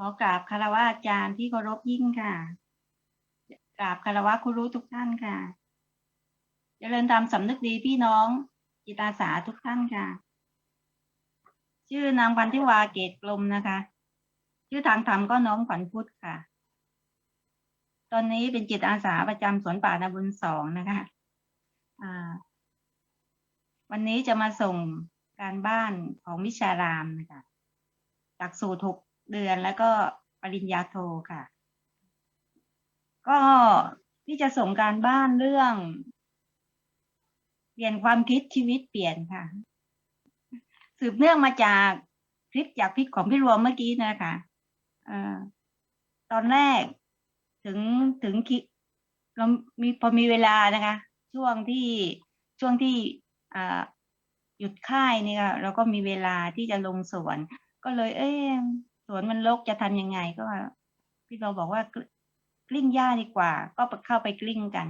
ขอกราบคารวะอาจารย์ที่เคารพยิ่งค่ะ กราบคารวะครูรู้ทุกท่านค่ะเจริญธรรมสำนึกดีพี่น้องจิตอาสาทุกท่านค่ะ ชื่อนางพันธิวาเกตกลมนะคะ ชื่อทางธรรมก็น้อมขวัญพุทธค่ะ ตอนนี้เป็นจิตอาสาประจำสวนป่านาบุญสองนะคะอ่าวันนี้จะมาส่งการบ้านของวิชารามนะคะหลักสูตรหก เดือนแล้วก็ปริญญาโทค่ะ ก็ที่จะส่งการบ้านเรื่อง เปลี่ยนความคิดชีวิตเปลี่ยนค่ะ สืบเนื่องมาจากคลิปจากพิกของพี่รวมเมื่อกี้นะคะอตอนแรกถึงถึงคิดเรามีพอมีเวลานะคะ ช่วงที่ช่วงที่หยุดค่ายนี่ยเราก็มีเวลาที่จะลงสวน ก็เลย เอ๊ สวนมันรกจะทำยังไงก็พี่เราบอกว่ากลิ้งหญ้าดีกว่า ก็เข้าไปกลิ้งกัน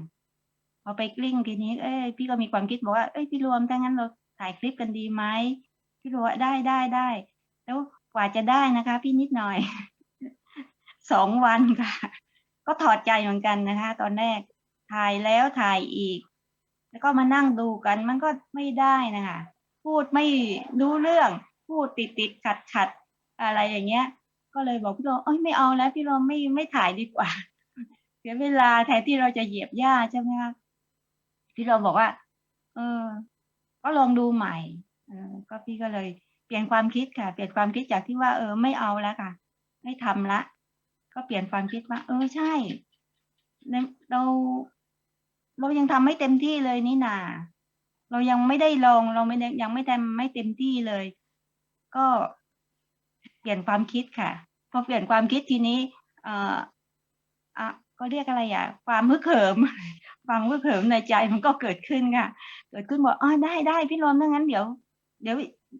พอไปกลิ้งทีนี้ เอ้ยพี่ก็มีความคิดบอกว่าเอ้ยพี่รวมถ้างั้นเราถ่ายคลิปกันดีไหมพี่รวมว่าได้ได้ได้แล้วกว่าจะได้นะคะ พี่นิดหน่อยสองวันค่ะ ก็ถอดใจเหมือนกันนะคะ ตอนแรกถ่ายแล้วถ่ายอีก แล้วก็มานั่งดูกัน มันก็ไม่ได้นะคะ พูดไม่รู้เรื่อง พูดติดติดขัดขัด อะไรอย่างเงี้ย ก็เลยบอกพี่โรมเอ้ยไม่เอาแล้วพี่โรมไม่ไม่ถ่ายดีกว่าเสียเวลาแทนที่เราจะเหยียบหญ้าใช่ไหมคะพี่โรมบอกว่า เออ ก็ลองดูใหม่เออก็พี่ก็เลยเปลี่ยนความคิดค่ะ เปลี่ยนความคิดจากที่ว่า เออ ไม่เอาแล้วค่ะ ไม่ทำละ ก็เปลี่ยนความคิดว่า เออใช่เราเรายังทำไม่เต็มที่เลยนี่นา เรายังไม่ได้ลอง เราไม่ได้ยังไม่เต็มไม่เต็มที่เลย ก็ ลี่ยนความคิดค่ะ พอเปลี่ยนความคิดทีนี้เอ่ออะก็เรียกอะไรอะ ความฮึกเหิม ความฮึกเหิมในใจมันก็เกิดขึ้นค่ะ เกิดขึ้นบอกอ๋อได้ได้พี่รวมถ้างั้นเดี๋ยว เดี๋ยว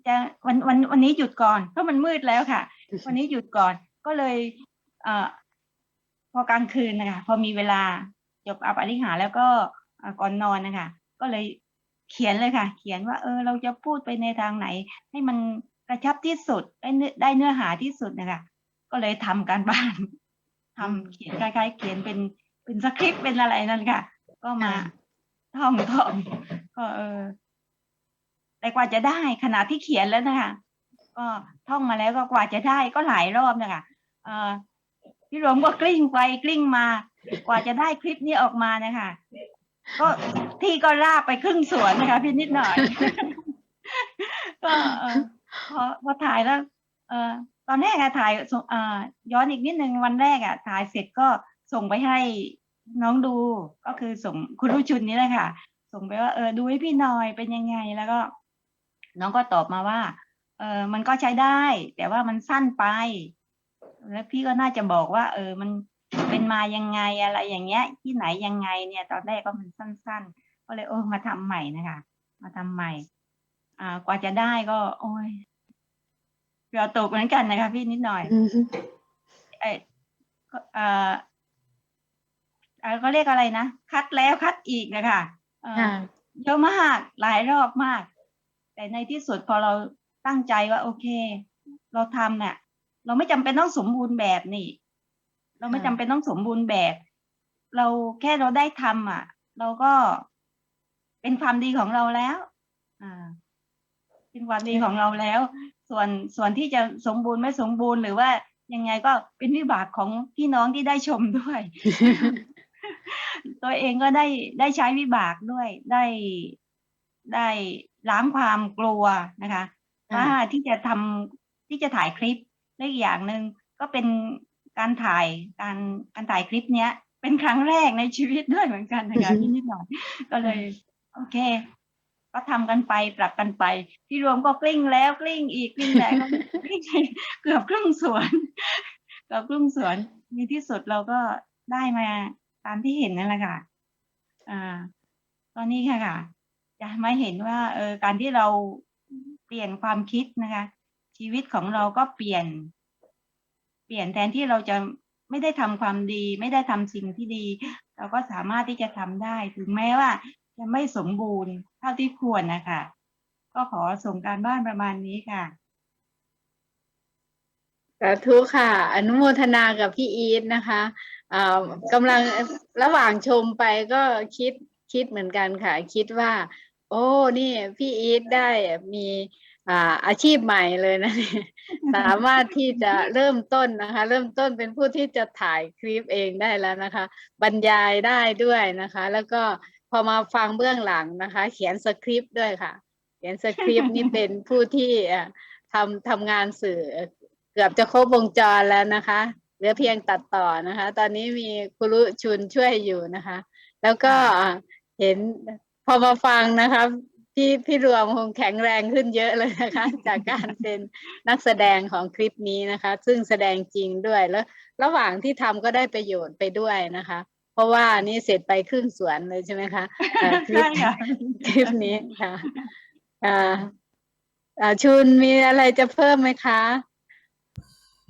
จะวันวันวันนี้หยุดก่อนเพราะมันมืดแล้วค่ะ วันนี้หยุดก่อนก็เลย เอ่อพอกลางคืนนะคะพอมีเวลาจบอัปอริหาแล้วก็ก่อนนอนนะคะก็เลยเขียนเลยค่ะ เขียนว่า เออ เราจะพูดไปในทางไหน ให้มัน กระชับที่สุดได้เนื้อได้เนื้อหาที่สุดนะคะก็เลยทำการบ้านทำเขียนคล้ายๆ เขียนเป็นเป็นสคริปต์เป็นอะไรนั่นค่ะ ก็มาค่ะท่องท่องก็เออแต่กว่าจะได้ขณะที่เขียนแล้วนะคะ ก็ท่องมาแล้วก็กว่าจะได้ก็หลายรอบนะคะเออพี่หลวงก็กลิ้งไปกลิ้งมา กว่าจะได้คลิปนี้ออกมานะคะ ก็ที่ก็ลากไปครึ่งสวนนะคะพี่นิดหน่อย ก็เออ พอพอถ่ายแล้วเออตอนแรกอะถ่ายส่งอ่อย้อนอีกนิดนึงวันแรกอะถ่ายเสร็จก็ส่งไปให้น้องดูก็คือส่งคุณรู้ชุนนี่แหละค่ะ ส่งไปว่าเออดูให้พี่หน่อยเป็นยังไงแล้วก็ น้องก็ตอบมาว่า เออมันก็ใช้ได้ แต่ว่ามันสั้นไป แล้วพี่ก็น่าจะบอกว่า เออมันเป็นมายังไงอะไรอย่างเงี้ย ที่ไหนยังไงเนี่ย ตอนแรกก็มันสั้น ๆ ก็เลยโอ้มาทำใหม่นะคะ มาทำใหม่ อ่ากว่าจะได้ก็ โอ้ย เกือบตกเหมือนกันนะคะ พี่นิดหน่อยเออก็เอ่อเอ่อก็เรียกอะไรนะ คัดแล้วคัดอีกนะคะเอ่อค่ะเยอะมากหลายรอบมาก แต่ในที่สุดพอเราตั้งใจว่า โอเค เราทำเนี่ยเราไม่จำเป็นต้องสมบูรณ์แบบนี่ เราไม่ค่ะจำเป็นต้องสมบูรณ์แบบ เราแค่เราได้ทำอะ เราก็เป็นความดีของเราแล้ว อ่า เป็นความดีของเราแล้ว ส่วนส่วนที่จะสมบูรณ์ไม่สมบูรณ์หรือว่ายังไงก็เป็นวิบากของพี่น้องที่ได้ชมด้วย ตัวเองก็ได้ได้ใช้วิบากด้วยได้ได้ล้างความกลัวนะคะค่ะว่าที่จะทำที่จะถ่ายคลิปและอีกอย่างหนึ่งก็เป็นการถ่ายการการถ่ายคลิปเนี้ย เป็นครั้งแรกในชีวิตด้วยเหมือนกันนะคะพี่นิดหน่อยก็เลย โอเค ก็ทำกันไปปรับกันไปที่รวมก็กลิ้งแล้วกลิ้งอีกกลิ้งแล้วกลิ้งเกือบครึ่งสวนเกือบครึ่งสวนในที่สุดเราก็ได้มาตามที่เห็นนั่นแหละค่ะอ่าตอนนี้ค่ะค่ะจะมาเห็นว่าเออการที่เราเปลี่ยนความคิดนะคะ ชีวิตของเราก็เปลี่ยน เปลี่ยนแทนที่เราจะไม่ได้ทำความดี ไม่ได้ทำสิ่งที่ดี เราก็สามารถที่จะทำได้ ถึงแม้ว่าจะไม่สมบูรณ์ เท่าที่ควรนะคะ ก็ขอส่งการบ้านประมาณนี้ค่ะสาธุค่ะ อนุโมทนากับพี่อีทนะคะกำลังระหว่างชมไปก็คิดคิดเหมือนกันค่ะ คิดว่า โอ้นี่พี่อีทได้มีอาชีพใหม่เลยนะ สามารถที่จะเริ่มต้นนะคะ เริ่มต้นเป็นผู้ที่จะถ่ายคลิปเองได้แล้วนะคะ บรรยายได้ด้วยนะคะ แล้วก็ พอมาฟังเบื้องหลังนะคะ เขียนสคริปต์ด้วยค่ะ เขียนสคริปต์นี่เป็นผู้ที่ทำทำงานสื่อเกือบจะครบวงจรแล้วนะคะเหลือเพียงตัดต่อนะคะ ตอนนี้มีครูรุชุนช่วยอยู่นะคะ แล้วก็เห็นพอมาฟังนะคะพี่พี่รวมคงแข็งแรงขึ้นเยอะเลยนะคะ จากการเป็นนักแสดงของคลิปนี้นะคะ ซึ่งแสดงจริงด้วยแล้ว ระหว่างที่ทำก็ได้ประโยชน์ไปด้วยนะคะ เพราะว่านี่เสร็จไปครึ่งสวนเลยใช่ไหมคะเอ่อคลิปใช่ค่ะคลิปนี้ค่ะอ่าอ่าชุนมีอะไรจะเพิ่มไหมคะ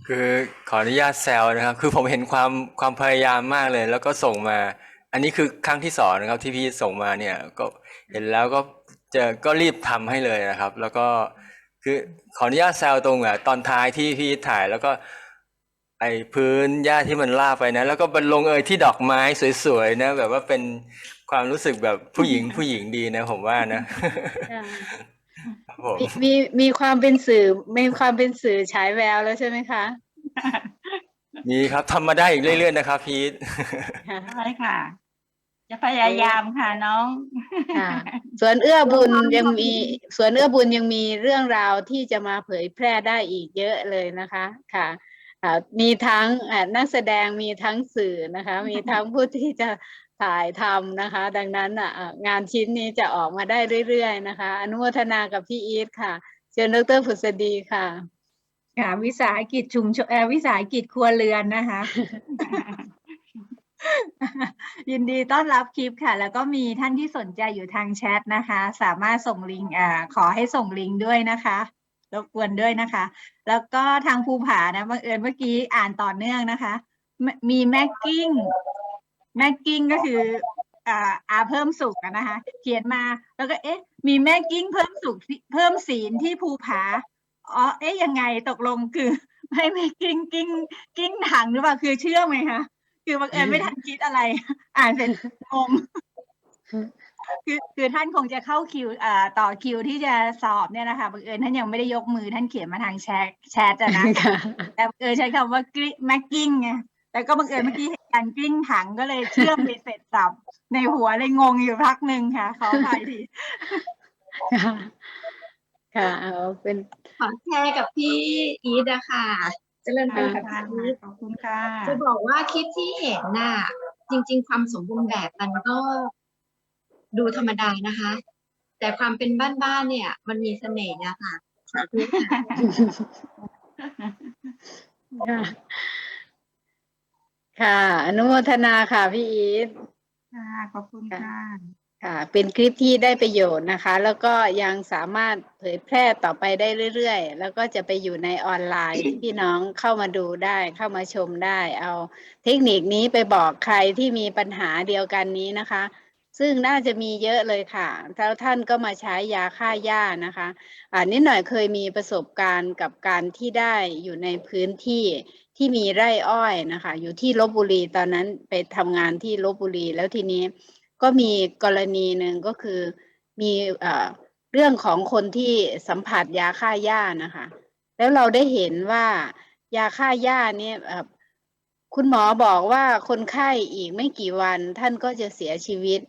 คือขออนุญาตแซวนะครับ คือผมเห็นความความพยายามมากเลย แล้วก็ส่งมา อันนี้คือครั้งที่สองนะครับที่พี่ส่งมาเนี่ย ก็เห็นแล้วก็เจะก็รีบทำให้เลยนะครับ แล้วก็คือขออนุญาตแซวตรงอะตอนท้ายที่พี่ถ่ายแล้วก็ ไอ้พื้นหญ้าที่มันลาบไปนะ แล้วก็บรรลงเอยที่ดอกไม้สวยๆนะ แบบว่าเป็นความรู้สึกแบบผู้หญิงผู้หญิงดีนะ ผมว่านะครับผมมีมีมีความเป็นสื่อมีความเป็นสื่อฉายแววแล้วใช่ไหมคะมีครับทำมาได้อีกเรื่อยๆนะครับพีทใช่ค่ะ จะพยายามค่ะน้องค่ะสวนเอื้อบุญยังมีสวนเอื้อบุญยังมีเรื่องราวที่จะมาเผยแพร่ได้อีกเยอะเลยนะคะ ค่ะอ่า มีทั้งอ่านักแสดงมีทั้งสื่อนะคะ มีทั้งผู้ที่จะถ่ายทำนะคะ ดังนั้นอะอ่างานชิ้นนี้จะออกมาได้เรื่อยๆนะคะ อนุโมทนากับพี่อีทค่ะ เชิญดรผุษดีค่ะค่ะวิสาหกิจชุมชนเอ่อวิสาหกิจครัวเรือนนะคะ ยินดีต้อนรับคลิปค่ะ แล้วก็มีท่านที่สนใจอยู่ทางแชทนะคะ สามารถส่งลิงก์อ่าขอให้ส่งลิงก์ด้วยนะคะ รบกวนด้วยนะคะ แล้วก็ทางภูผานะบังเอิญเมื่อกี้อ่านต่อเนื่องนะคะ มีแม็กกิ้งแม็กกิ้งก็คืออาเพิ่มสุขนะคะ เขียนมาแล้วก็เอ๊ะ มีแม็กกิ้งเพิ่มสุขเพิ่มศีลที่ภูผาอ๋อเอ๊ะยังไงตกลงคือไม่ไม่กิ้งกิ้งกิ้งถังหรือเปล่าคือเชื่อไหมคะคือบังเอิญไม่ทันคิดอะไร อ่านเสร็จงง คือคือท่านคงจะเข้าคิวอ่าต่อคิวที่จะสอบเนี่ยนะคะบังเอิญท่านยังไม่ได้ยกมือท่านเขียนมาทางแชทแชทอะนะค่ะแต่บังเอิญใช้คำว่ากริแม็กกิ้งไงแต่ก็บังเอิญเมื่อกี้เห็นการกลิ้งถังก็เลยเชื่อมไปเสร็จสับในหัวเลยงงอยู่พักหนึ่งค่ะขออภัยทีค่ะค่ะเอาเป็นขอแชร์กับพี่อีทอะค่ะเจริญพรค่ะกับพี่อีทขอบคุณค่ะ จะบอกว่าคลิปที่เห็นน่ะ จริง ๆ ความสมบูรณ์แบบมันก็ ดูธรรมดานะคะ แต่ความเป็นบ้านๆเนี่ย มันมีเสน่ห์อะค่ะสาธุค่ะค่ะค่ะ อนุโมทนาค่ะพี่อีทค่ะ ขอบคุณค่ะ ค่ะ เป็นคลิปที่ได้ประโยชน์นะคะ แล้วก็ยังสามารถเผยแพร่ต่อไปได้เรื่อยๆ แล้วก็จะไปอยู่ในออนไลน์ที่พี่น้องเข้ามาดูได้ เข้ามาชมได้ เอาเทคนิคนี้ไปบอกใครที่มีปัญหาเดียวกันนี้นะคะ ซึ่งน่าจะมีเยอะเลยค่ะแล้วท่านก็มาใช้ยาฆ่าหญ้านะคะอ่านิดหน่อยเคยมีประสบการณ์กับการที่ได้อยู่ในพื้นที่ที่มีไร่อ้อยนะคะ อยู่ที่ลบบุรีตอนนั้นไปทำงานที่ลบบุรีแล้วทีนี้ก็มีกรณีหนึ่งก็คือมีเอ่อเรื่องของคนที่สัมผัสยาฆ่าหญ้านะคะ แล้วเราได้เห็นว่ายาฆ่าหญ้าเนี่ยคุณหมอบอกว่าคนไข้อีกไม่กี่วันท่านก็จะเสียชีวิต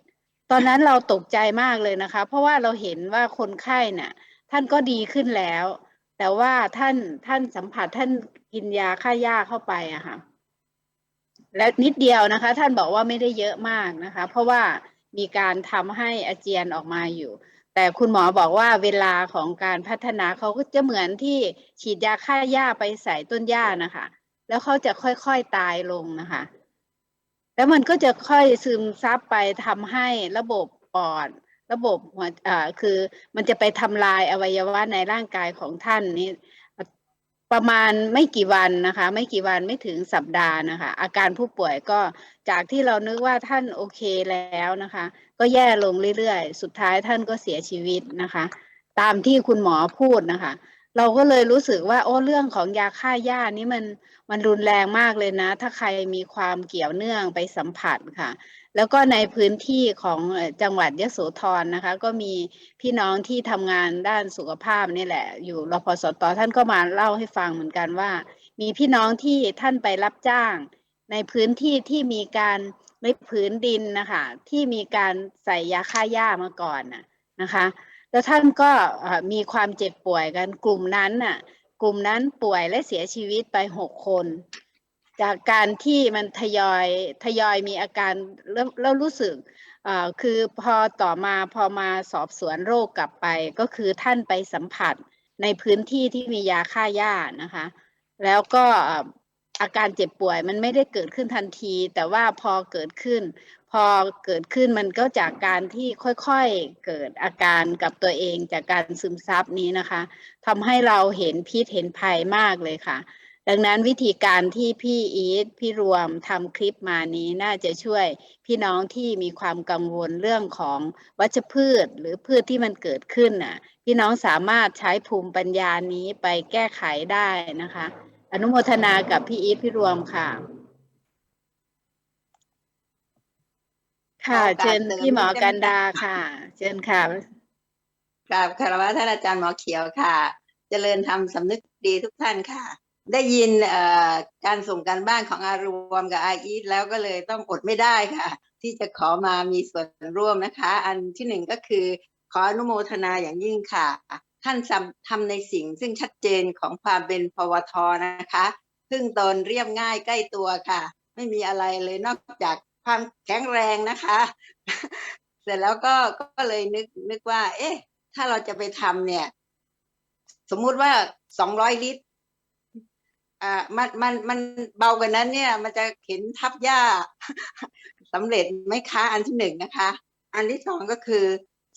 ตอนนั้นเราตกใจมากเลยนะคะ เพราะว่าเราเห็นว่าคนไข้น่ะ ท่านก็ดีขึ้นแล้ว แต่ว่าท่านท่านสัมผัสท่านกินยาฆ่าหญ้าเข้าไปอะค่ะ และนิดเดียวนะคะ ท่านบอกว่าไม่ได้เยอะมากนะคะ เพราะว่ามีการทำให้อาเจียนออกมาอยู่ แต่คุณหมอบอกว่าเวลาของการพัฒนาเขาก็จะเหมือนที่ฉีดยาฆ่าหญ้าไปใส่ต้นหญ้านะคะ แล้วเขาจะค่อยๆตายลงนะคะ แล้วมันก็จะค่อยซึมซับไปทำให้ระบบปอด ระบบหัวอ่าคือมันจะไปทำลายอวัยวะในร่างกายของท่านนี้ประมาณไม่กี่วันนะคะ ไม่กี่วันไม่ถึงสัปดาห์นะคะ อาการผู้ป่วยก็จากที่เรานึกว่าท่านโอเคแล้วนะคะ ก็แย่ลงเรื่อยๆ สุดท้ายท่านก็เสียชีวิตนะคะ ตามที่คุณหมอพูดนะคะ เราก็เลยรู้สึกว่า โอ้เรื่องของยาฆ่าหญ้านี่มันมันรุนแรงมากเลยนะ ถ้าใครมีความเกี่ยวเนื่องไปสัมผัสค่ะ แล้วก็ในพื้นที่ของจังหวัดยะโสธรนะคะ ก็มีพี่น้องที่ทำงานด้านสุขภาพนี่แหละ อยู่รพสตท่านก็มาเล่าให้ฟังเหมือนกันว่า มีพี่น้องที่ท่านไปรับจ้าง ในพื้นที่ที่มีการในผืนดินนะคะที่มีการใส่ยาฆ่าหญ้ามาก่อนนะคะ แล้วท่านก็มีความเจ็บป่วยกันกลุ่มนั้นน่ะ กลุ่มนั้นป่วยและเสียชีวิตไปหกคน จากการที่มันทยอยทยอยมีอาการแล้วแล้วรู้สึกคือพอต่อมาพอมาสอบสวนโรคกลับไป ก็คือท่านไปสัมผัสในพื้นที่ที่มียาฆ่าหญ้านะคะ แล้วก็อาการเจ็บป่วยมันไม่ได้เกิดขึ้นทันที แต่ว่าพอเกิดขึ้น พอเกิดขึ้นมันก็จากการที่ค่อยๆเกิดอาการกับตัวเองจากการซึมซับนี้นะคะทำให้เราเห็นพิษเห็นภัยมากเลยค่ะ ดังนั้นวิธีการที่พี่อีทพี่รวมทำคลิปมานี้น่าจะช่วยพี่น้องที่มีความกังวลเรื่องของวัชพืชหรือพืชที่มันเกิดขึ้นน่ะ พี่น้องสามารถใช้ภูมิปัญญานี้ไปแก้ไขได้นะคะ อนุโมทนากับพี่อีทพี่รวมค่ะ ค่ะขอโอกาสเชิญเสริมพี่หมอได้ไหมกันดาคะค่ะ เชิญค่ะกราบคารวะท่านอาจารย์หมอเขียวค่ะ เจริญธรรมสำนึกดีทุกท่านค่ะ ได้ยินเอ่อการส่งการบ้านของอารวมกับอาอีทแล้วก็เลยต้องอดไม่ได้ค่ะ ที่จะขอมามีส่วนร่วมนะคะ อันที่หนึ่งก็คือ ขออนุโมทนาอย่างยิ่งค่ะ ท่านทำทำในสิ่งซึ่งชัดเจนของความเป็นปวทนะคะพึ่งตนเรียบง่ายใกล้ตัวค่ะ ไม่มีอะไรเลยนอกจาก ความแข็งแรงนะคะ เสร็จแล้วก็ก็เลยนึกนึกว่า เอ๊ะ ถ้าเราจะไปทำเนี่ย สมมุติว่าสองร้อยลิตรอ่ามันมันมันเบากว่านั้นเนี่ย มันจะเข็นทับหญ้าสำเร็จไหมคะอันที่หนึ่งนะคะ อันที่สองก็คือ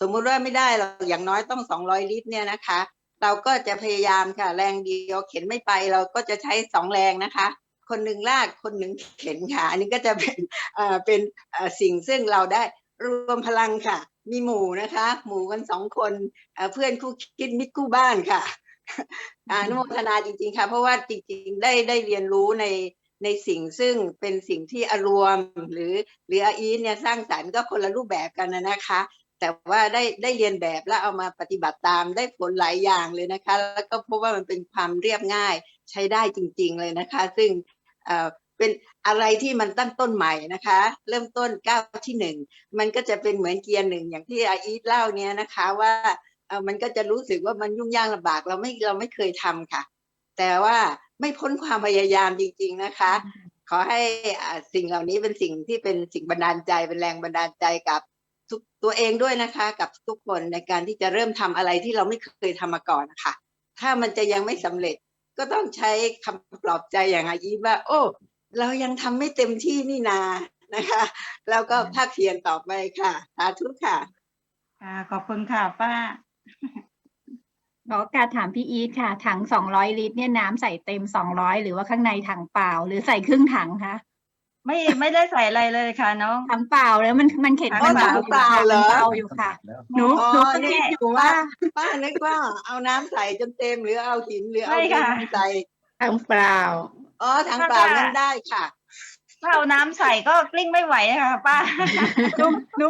สมมุติว่าไม่ได้เราอย่างน้อยต้องสองร้อยลิตร เนี่ยนะคะ เราก็จะพยายามค่ะ แรงเดียวเข็นไม่ไป เราก็จะใช้สองแรงนะคะ คนหนึ่งลากคนหนึ่งเข็นค่ะอันนี้ก็จะเป็นเอ่อเป็นอ่อสิ่งซึ่งเราได้รวมพลังค่ะ มีหมู่นะคะ หมู่กันสองคนเพื่อนคู่คิดมิตรคู่บ้านค่ะอนุโมทนาจริง ๆ ค่ะ เพราะว่าจริง ๆ ได้ได้เรียนรู้ในในสิ่งซึ่งเป็นสิ่งที่อรวมหรือหรืออาอีทเนี่ยสร้างสรรค์ก็คนละรูปแบบกันนะนะคะ แต่ว่าได้ได้เรียนแบบแล้วเอามาปฏิบัติตามได้ผลหลายอย่างเลยนะคะ แล้วก็พบว่ามันเป็นความเรียบง่ายใช้ได้จริง ๆ เลยนะคะ ซึ่ง เป็นอะไรที่มันตั้งต้นใหม่นะคะ เริ่มต้นก้าวที่หนึ่งมันก็จะเป็นเหมือนเกียร์หนึ่งอย่างที่อาอีทเล่าเนี่ยนะคะว่ามันก็จะรู้สึกว่ามันยุ่งยากลำบากเราไม่เราไม่เคยทำค่ะ แต่ว่าไม่พ้นความพยายามจริง ๆนะคะ ขอให้อ่าสิ่งเหล่านี้เป็นสิ่งที่เป็นสิ่งบันดาลใจเป็นแรงบันดาลใจกับทุกตัวเองด้วยนะคะ กับทุกคนในการที่จะเริ่มทำอะไรที่เราไม่เคยทำมาก่อนนะคะถ้ามันจะยังไม่สำเร็จ ก็ต้องใช้คำปลอบใจอย่างอายีว่า โอ้ เรายังทำไม่เต็มที่นี่นานะคะ แล้วก็ภาคเพียรต่อไปค่ะสาธุค่ะค่ะขอบคุณค่ะป้าขอโอกาสถามพี่อีทค่ะ ถังสองร้อยลิตรเนี่ยน้ำใส่เต็มสองร้อยหรือว่าข้างในถังเปล่า หรือใส่ครึ่งถังคะ ไม่ไม่ได้ใส่อะไรเลยค่ะน้อง ถังเปล่าแล้วมันมันเข็นอ๋อไม่ถังเปล่าเหรอเปล่าอยู่ค่ะ หนูอ๋อหนูก็นี่คิดอยู่ว่า ป้านึกว่าเอาน้ำใส่จนเต็มหรือเอาหินหรือเอาไม่ดิค่ะ นใส่ทางเปล่า อ๋อทางเปล่านั้นได้ค่ะ ถ้าเอาน้ำใส่ก็กลิ้งไม่ไหวค่ะ ป้า หนูหนู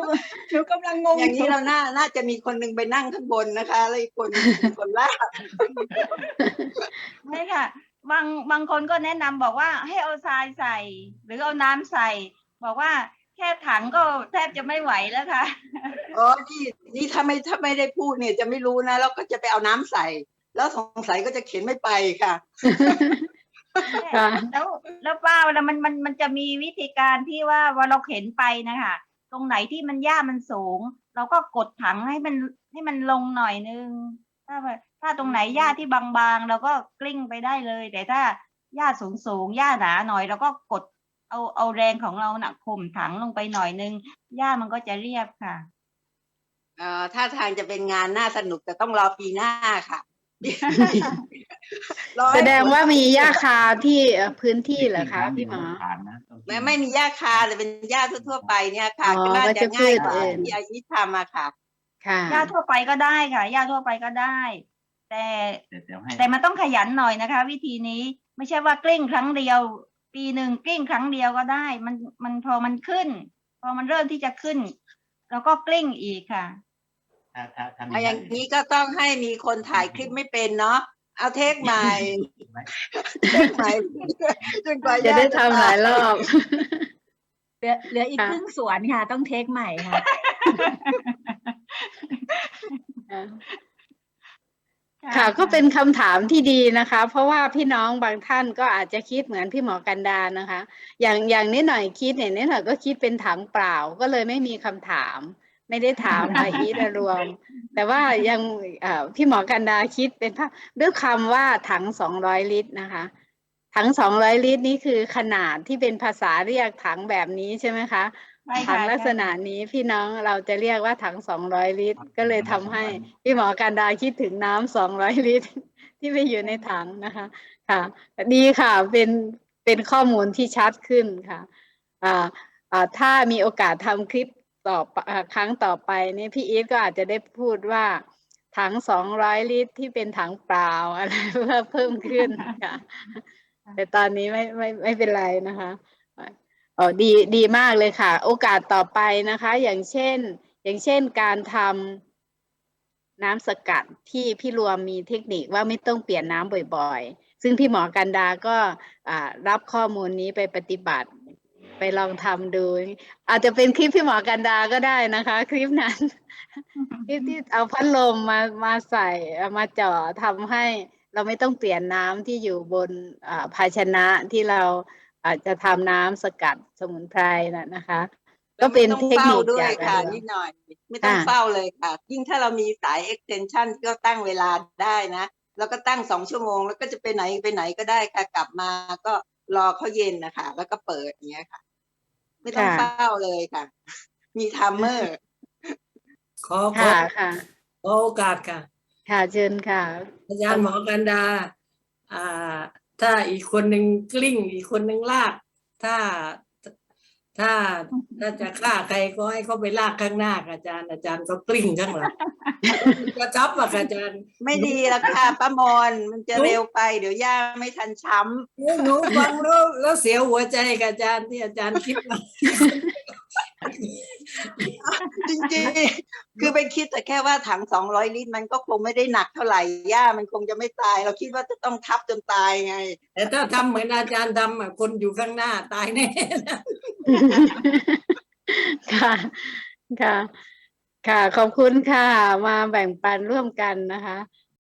หนูกำลังงงอย่างนี้เราน่าน่าจะมีคนหนึงไปนั่งข้างบนนะคะ แล้วอีกคนเป็นคนลากไม่ค่ะ บางบางคนก็แนะนำบอกว่าให้เอาทรายใส่ หรือเอาน้ำใส่ บอกว่าแค่ถังก็แทบจะไม่ไหวแล้วค่ะอ๋อนี่นี่ถ้าไม่ถ้าไม่ได้พูดเนี่ยจะไม่รู้นะแล้วก็จะไปเอาน้ำใส่ แล้วสงสัยก็จะเข็นไม่ไปค่ะค่ะแล้วแล้วป้าเวลามันมันมันจะมีวิธีการที่ว่าว่าเราเข็นไปนะคะตรงไหนที่มันหญ้ามันสูง เราก็กดถังให้มันให้มันลงหน่อยนึงถ้าว่า ถ้าตรงไหนหญ้าที่บางๆเราก็กลิ้งไปได้เลย แต่ถ้าหญ้าสูงสูงๆหญ้าหนาหน่อยเราก็กดเอาเอาแรงของเราหนักข่มถังลงไปหน่อยนึงหญ้ามันก็จะเรียบค่ะเอ่อถ้าทางจะเป็นงานน่าสนุกแต่ต้องรอปีหน้าค่ะรอให้แสดงว่ามีหญ้าคาที่เอ่อพื้นที่เหรอคะพี่หมอไม่ไม่มีหญ้าคาแต่เป็นหญ้าทั่วๆไปเนี่ยค่ะอ๋อก็น่าวัจะชพืง่ายชกว่าอื่นที่อายิทำอะค่ะค่ะหญ้าทั่วไปก็ได้ค่ะหญ้าทั่วไปก็ได้ แแต่เดี๋ยวเดี๋ยวให้แต่มันต้องขยันหน่อยนะคะ วิธีนี้ไม่ใช่ว่ากลิ้งครั้งเดียว ปีหนึ่งกลิ้งครั้งเดียวก็ได้ มันมันพอมันขึ้น พอมันเริ่มที่จะขึ้นแล้วก็กลิ้งอีกค่ะ ถ้าถ้าถ้ามีเอาอย่างนี้ก็ต้องให้มีคนถ่ายคลิปไม่เป็นเนาะเอาเทคใหม่เทคใหม่จนกว่าจะได้ทำหลายรอบ เหลือเหลืออีกค่ะ ครึ่งสวนค่ะ ต้องเทคใหม่ค่ะ ค่ะก็เป็นคำถามที่ดีนะคะ เพราะว่าพี่น้องบางท่านก็อาจจะคิดเหมือนพี่หมอกันดารนะคะ อย่างอย่างนิดหน่อยคิดเนี่ยนิดหน่อยก็คิดเป็นถังเปล่าก็เลยไม่มีคำถาม ไม่ได้ถามอาอีทรวม แต่ว่ายังเอ่อพี่หมอกันดาคิดเป็นภาพด้วยคำว่าถังสองร้อยลิตรนะคะถังสองร้อยลิตรนี่คือขนาดที่เป็นภาษาเรียกถังแบบนี้ใช่ไหมคะ ใช่ค่ะถังลักษณะใช่ค่ะนี้พี่น้องเราจะเรียกว่าถังสองร้อยลิตร ก็เลยทำให้พี่หมอการดาคิดถึงน้ำสองร้อยลิตร ที่ไปอยู่ในถังนะคะ ค่ะ ดีค่ะเป็นเป็นข้อมูลที่ชัดขึ้นค่ะอ่าอ่าถ้ามีโอกาสทำคลิปต่อไปอ่าครั้งต่อไปนี่พี่อีทก็อาจจะได้พูดว่า ถังสองร้อยลิตรที่เป็นถังเปล่าอะไรเพื่อเพิ่มขึ้นค่ะ แต่ตอนนี้ไม่ไม่ไม่เป็นไรนะคะ อ๋อดีดีมากเลยค่ะ โอกาสต่อไปนะคะ อย่างเช่น อย่างเช่นการทำน้ำสกัดที่พี่รวมมีเทคนิคว่าไม่ต้องเปลี่ยนน้ำบ่อยๆ ซึ่งพี่หมอกันดาก็อ่ารับข้อมูลนี้ไปปฏิบัติ ไปลองทำดู อาจจะเป็นคลิปพี่หมอกันดาก็ได้นะคะ คลิปนั้นที่ที่เอาพัดลมมามาใส่เอามาเจ่อทำให้เราไม่ต้องเปลี่ยนน้ำที่อยู่บนอ่าภาชนะที่เรา อาจจะทำน้ำสกัดสมุนไพรนะนะคะ ก็เป็นไม่ต้องเทคนิคฝ้าด้วยจากค่ะอันนินี้ดหน่อย ไม่ต้องค่ะเฝ้าเลยค่ะ ยิ่งถ้าเรามีสาย extension ก็ตั้งเวลาได้นะแล้วก็ตั้งสองชั่วโมง แล้วก็จะไปไหนไปไหนก็ได้ค่ะ กลับมาก็รอเขาเย็นนะคะแล้วก็เปิดอย่างเงี้ยค่ะ ไม่ต้องค่ะเฝ้าเลยค่ะ มีไทม์เมอร์ขอขอค่ะค่ะขอโอกาสค่ะ ค่ะเชิญค่ะอาจารย์หมอกันดา อ่า ถ้าอีกคนหนึ่งกลิ้ง อีกคนหนึ่งลาก ถ้าถ้าถ้าจะฆ่าใครก็ให้เขาไปลากข้างหน้าค่ะอาจารย์ อาจารย์ก็กลิ้งข้างหลังกระชับอะค่ะอาจารย์ไม่ดีแล้วค่ะป้ามอนมันจะเร็วไป เดี๋ยวย่าไม่ทันช้หนูหนูฟังแล้วแล้วเสียหัวใจกับอาจารย์ที่อาจารย์คิดมาำ จริงๆ คือไปคิดแต่แค่ว่าถังสองร้อยลิตรมันก็คงไม่ได้หนักเท่าไหร่ย่ามันคงจะไม่ตาย เราคิดว่าจะต้องทับจนตายไง แต่ถ้าทำเหมือนอาจารย์ทำอะคนอยู่ข้างหน้าตายแน่นะค่ะค่ะ ค่ะ ขอบคุณค่ะ มาแบ่งปันร่วมกันนะคะ